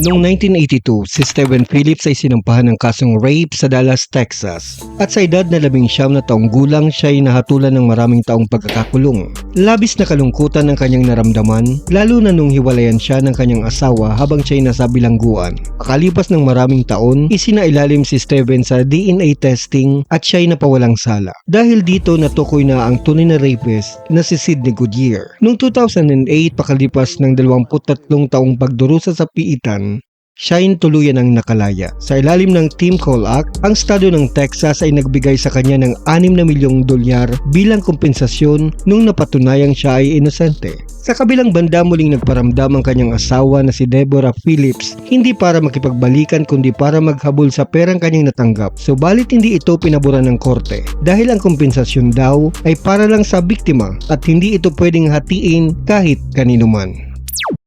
Noong 1982, si Steven Phillips ay sinampahan ng kasong rape sa Dallas, Texas. At sa edad na labing siyam na taong gulang, siya ay nahatulan ng maraming taong pagkakakulong. Labis na kalungkutan ng kanyang naramdaman, lalo na nung hiwalayan siya ng kanyang asawa habang siya ay nasa bilangguan. Makalipas ng maraming taon, isinailalim si Steven sa DNA testing at siya ay napawalang sala. Dahil dito natukoy na ang tunay na rapist na si Sidney Goodyear. Noong 2008, pakalipas ng 23 taong pagdurusa sa piitan, siya ay tuluyan ang nakalaya. Sa ilalim ng Team Call Act, ang estado ng Texas ay nagbigay sa kanya ng 6 na milyong dolyar bilang kompensasyon nung napatunayang siya ay inosente. Sa kabilang banda muling nagparamdam ang kanyang asawa na si Deborah Phillips hindi para makipagbalikan kundi para maghabol sa perang kanyang natanggap. Subalit hindi ito pinaboran ng korte dahil ang kompensasyon daw ay para lang sa biktima at hindi ito pwedeng hatiin kahit kanino man.